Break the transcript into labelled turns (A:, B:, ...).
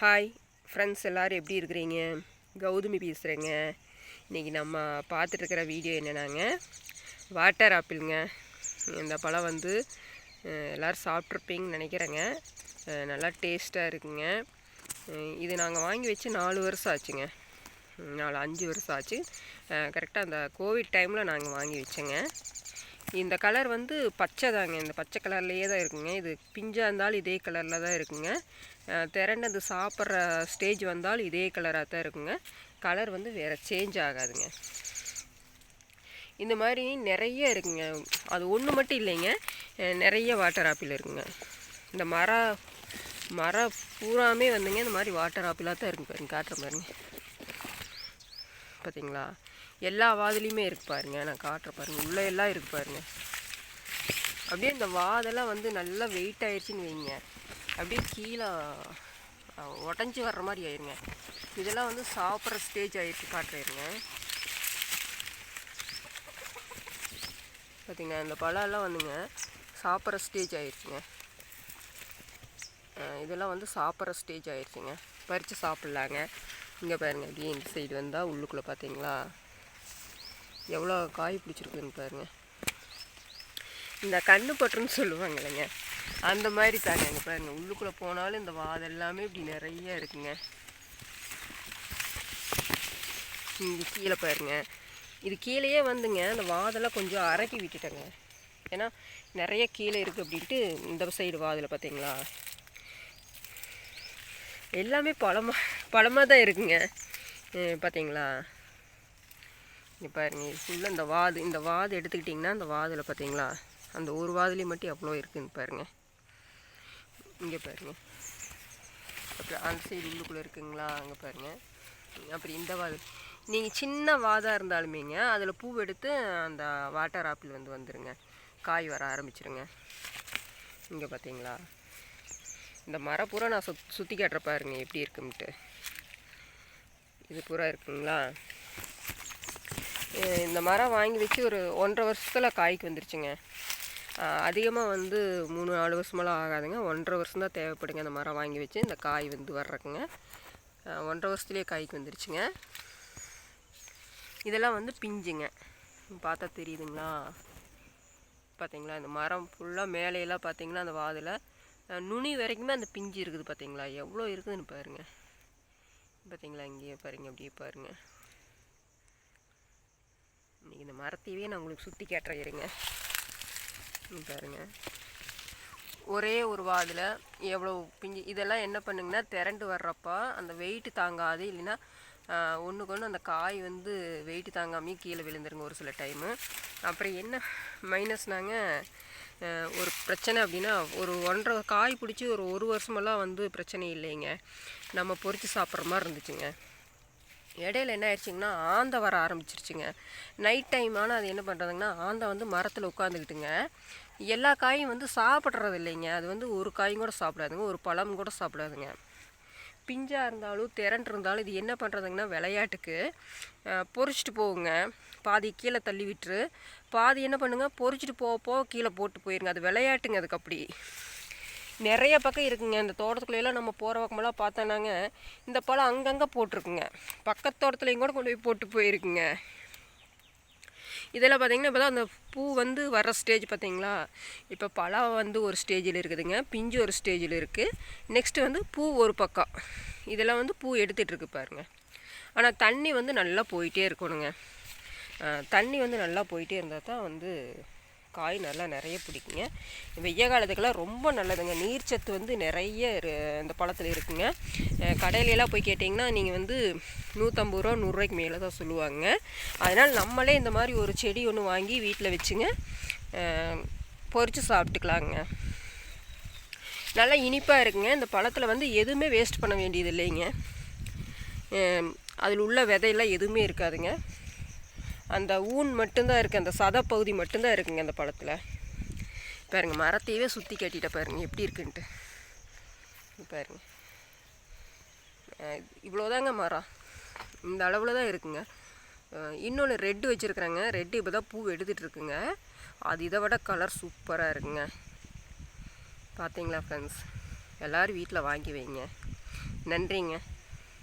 A: Hi friends எல்லோரும் எப்படி இருக்கிறீங்க? கௌதமி பேசுகிறேங்க இன்றைக்கி நம்ம பார்த்துட்ருக்கிற வீடியோ என்னென்னாங்க? வாட்டர் ஆப்பிளுங்க இந்த பழம் வந்து எல்லோரும் சாப்பிட்ருப்பீங்கன்னு நினைக்கிறேங்க. நல்லா டேஸ்ட்டாக இருக்குங்க. இது நாங்கள் வாங்கி வச்சு நாலு வருஷம் ஆச்சுங்க. நாலு அஞ்சு வருஷம் ஆச்சு. கரெக்டாக அந்த கோவிட் டைமில் நாங்கள் வாங்கி வச்சேங்க. இந்த கலர் வந்து பச்சை தாங்க. இந்த பச்சை கலர்லேயே தான் இருக்குங்க. இது பிஞ்சாக இருந்தாலும் இதே கலரில் தான் இருக்குங்க. திரண்டது சாப்பிட்ற ஸ்டேஜ் வந்தாலும் இதே கலராக தான் இருக்குங்க. கலர் வந்து வேறு சேஞ்ச் ஆகாதுங்க. இந்த மாதிரி நிறைய இருக்குங்க. அது ஒன்று மட்டும் இல்லைங்க. நிறைய வாட்டர் ஆப்பிள் இருக்குங்க. இந்த மர மர பூராமே வந்துங்க இந்த மாதிரி வாட்டர் ஆப்பிளாக தான் இருக்குங்க பாருங்க. காட்டுற பாருங்க. பார்த்தீங்களா எல்லா வாதுலேயுமே இருக்கு பாருங்க நான் காட்டுற பாருங்க உள்ளே எல்லாம் இருக்கு பாருங்க. அப்படியே இந்த வாதெல்லாம் வந்து நல்லா வெயிட் ஆயிடுச்சுன்னு வைங்க. அப்படியே கீழே உடஞ்சி வர்ற மாதிரி ஆயிருங்க. இதெல்லாம் வந்து சாப்பிட்ற ஸ்டேஜ் ஆயிடுச்சு காட்டுறேருங்க பார்த்தீங்கன்னா இந்த பழம்லாம் வந்துங்க சாப்பிட்ற ஸ்டேஜ் ஆயிடுச்சுங்க. இதெல்லாம் வந்து சாப்பிட்ற ஸ்டேஜ் ஆயிடுச்சுங்க. பறித்து சாப்பிட்லாங்க. இங்கே பாருங்க அப்படியே இந்த சைடு வந்தால் உள்ளுக்குள்ளே பார்த்தீங்களா எவ்வளோ காய் பிடிச்சிருக்குன்னு பாருங்க. இந்த கண்ணு பட்டுன்னு சொல்லுவாங்க இல்லைங்க அந்த மாதிரி தாங்க அங்கே பாருங்க. உள்ளுக்குள்ளே போனாலும் இந்த வாதம் எல்லாமே இப்படி நிறைய இருக்குங்க. இங்கே கீழே பாருங்க. இது கீழேயே வந்துங்க. அந்த வாதெல்லாம் கொஞ்சம் அரைக்கி விட்டுட்டேங்க. ஏன்னா நிறைய கீழே இருக்குது அப்படின்ட்டு இந்த சைடு வாதில் பார்த்தீங்களா எல்லாமே பழமாக பழமாக தான் இருக்குங்க பார்த்தீங்களா இங்கே பாருங்க இது ஃபுல்லாக இந்த வாது இந்த வாது எடுத்துக்கிட்டிங்கன்னா அந்த வாதில் பார்த்தீங்களா அந்த ஒரு வாதுலேயும் மட்டும் எவ்வளோ இருக்குன்னு பாருங்க. இங்கே பாருங்க. அப்புறம் அந்த சைடு உள்ளுக்குள்ளே இருக்குங்களா அங்கே பாருங்க. அப்புறம் இந்த வாது. நீங்கள் சின்ன வாதாக இருந்தாலுமேங்க அதில் பூ எடுத்து அந்த வாட்டர் ஆப்பிள் வந்து வந்துடுங்க காய் வர ஆரம்பிச்சிருங்க. இங்கே பார்த்தீங்களா இந்த மரம் பூரா நான் சுத் சுற்றி காட்டுற பாருங்க எப்படி இருக்குன்ட்டு. இது பூரா இருக்குங்களா? இந்த மரம் வாங்கி வச்சு ஒரு ஒன்றரை வருஷத்தில் காய்க்கு வந்துருச்சுங்க. அதிகமாக வந்து மூணு நாலு வருஷமெல்லாம் ஆகாதுங்க. ஒன்றரை வருஷம் தான் தேவைப்படுங்க அந்த மரம் வாங்கி வச்சு இந்த காய் வந்து வர்றக்குங்க ஒன்றரை வருஷத்துலேயே காய்க்கு வந்துருச்சுங்க. இதெல்லாம் வந்து பிஞ்சுங்க. பார்த்தா தெரியுதுங்களா? பார்த்தீங்களா? இந்த மரம் ஃபுல்லாக மேலையெல்லாம் பார்த்தீங்கன்னா அந்த வாதில். நுனி வரைக்குமே அந்த பிஞ்சு இருக்குது பார்த்தீங்களா? எவ்வளோ இருக்குதுன்னு பாருங்க. பார்த்தீங்களா? இங்கேயே பாருங்க அப்படியே பாருங்க. இன்னைக்கு இந்த மரத்தையவே நான் உங்களுக்கு சுற்றி கேட்டுறேன் இருங்க பாருங்க. ஒரே ஒரு வாதில் எவ்வளோ பிஞ்சு இதெல்லாம் என்ன பண்ணுங்கன்னா திரண்டு வர்றப்போ அந்த வெயிட்டு தாங்காது இல்லைன்னா ஒன்றுக்கு ஒன்று அந்த காய் வந்து வெயிட்டு தாங்காமையே கீழே விழுந்துருங்க ஒரு சில டைமு அப்புறம் என்ன மைனஸ்னாங்க ஒரு பிரச்சனை அப்படின்னா ஒரு ஒன்றரை காய் பிடிச்சி ஒரு ஒரு வருஷமெல்லாம் வந்து பிரச்சனை இல்லைங்க. நம்ம பொறித்து சாப்பிட்ற மாதிரி இருந்துச்சுங்க. இடையில என்ன ஆயிடுச்சிங்கன்னா ஆந்தை வர ஆரம்பிச்சிருச்சுங்க. நைட் டைம் ஆனால் அது என்ன பண்ணுறதுங்கன்னா ஆந்தை வந்து மரத்தில் உட்காந்துக்கிட்டுங்க எல்லா காயும் வந்து சாப்பிட்றது இல்லைங்க. அது வந்து ஒரு காயும் கூட சாப்பிடாதுங்க. ஒரு பழம் கூட சாப்பிடாதுங்க. பிஞ்சாக இருந்தாலும் திரண்டு இருந்தாலும் இது என்ன பண்ணுறதுங்கன்னா விளையாட்டுக்கு பொறிச்சிட்டு போகுங்க. பாதி கீழே தள்ளி விட்டுரு. பாதி என்ன பண்ணுங்க பொறிச்சிட்டு போக போக கீழே போட்டு போயிருங்க. அது விளையாட்டுங்க அதுக்கு அப்படி. நிறைய பக்கம் இருக்குங்க. இந்த தோட்டத்துக்குள்ளெல்லாம் நம்ம போகிற பக்கமெல்லாம் பார்த்தோன்னாங்க இந்த பழம் அங்கங்கே போட்டிருக்குங்க. பக்கத்து தோட்டத்துலையும் கூட கொண்டு போய் போட்டு போயிருக்குங்க. இதெல்லாம் பார்த்திங்கன்னா இப்போ தான் அந்த பூ வந்து வர்ற ஸ்டேஜ் பார்த்தீங்களா? இப்போ பழம் வந்து ஒரு ஸ்டேஜில் இருக்குதுங்க. பிஞ்சு ஒரு ஸ்டேஜில் இருக்குது நெக்ஸ்ட்டு வந்து பூ ஒரு பக்கம். இதெல்லாம் வந்து பூ எடுத்துகிட்டு இருக்கு பாருங்க. ஆனால் தண்ணி வந்து நல்லா போயிட்டே இருக்கணுங்க. தண்ணி வந்து நல்லா போயிட்டே இருந்தால் தான் வந்து காய் நல்லா நிறைய பிடிக்குங்க. வெய்ய காலத்துக்கெல்லாம் ரொம்ப நல்லதுங்க. நீர்ச்சத்து வந்து நிறைய இரு- இந்த பழத்தில் இருக்குங்க. கடையிலலாம் போய் கேட்டிங்கன்னா நீங்கள் வந்து நூற்றம்பது ரூபா நூறுரூவாய்க்கு மேலே தான் சொல்லுவாங்க. அதனால் நம்மளே இந்த மாதிரி ஒரு செடி ஒன்று வாங்கி வீட்டில் வச்சுங்க. பொறிச்சு சாப்பிட்டுக்கலாங்க. நல்லா இனிப்பாக இருக்குங்க. இந்த பழத்தில் வந்து எதுவுமே வேஸ்ட் பண்ண வேண்டியது இல்லைங்க அதில் உள்ள விதையெல்லாம் எதுவுமே இருக்காதுங்க. அந்த ஊன் மட்டும்தான் இருக்குது அந்த சத பகுதி மட்டும்தான் இருக்குங்க அந்த பழத்தில். பாருங்க மரத்தையவே சுற்றி கட்டிட்ட பாருங்க எப்படி இருக்குன்ட்டு. பாருங்க. இவ்வளோதாங்க மரம். இந்த அளவில் தான் இருக்குங்க இன்னொன்று ரெட்டு வச்சுருக்குறேங்க. ரெட்டு இப்போ தான் பூ எடுத்துகிட்டு இருக்குங்க. அது இதை விட கலர் சூப்பராக இருக்குங்க. பார்த்தீங்களா ஃப்ரெண்ட்ஸ் எல்லோரும் வீட்டில் வாங்கி வைங்க. நன்றிங்க.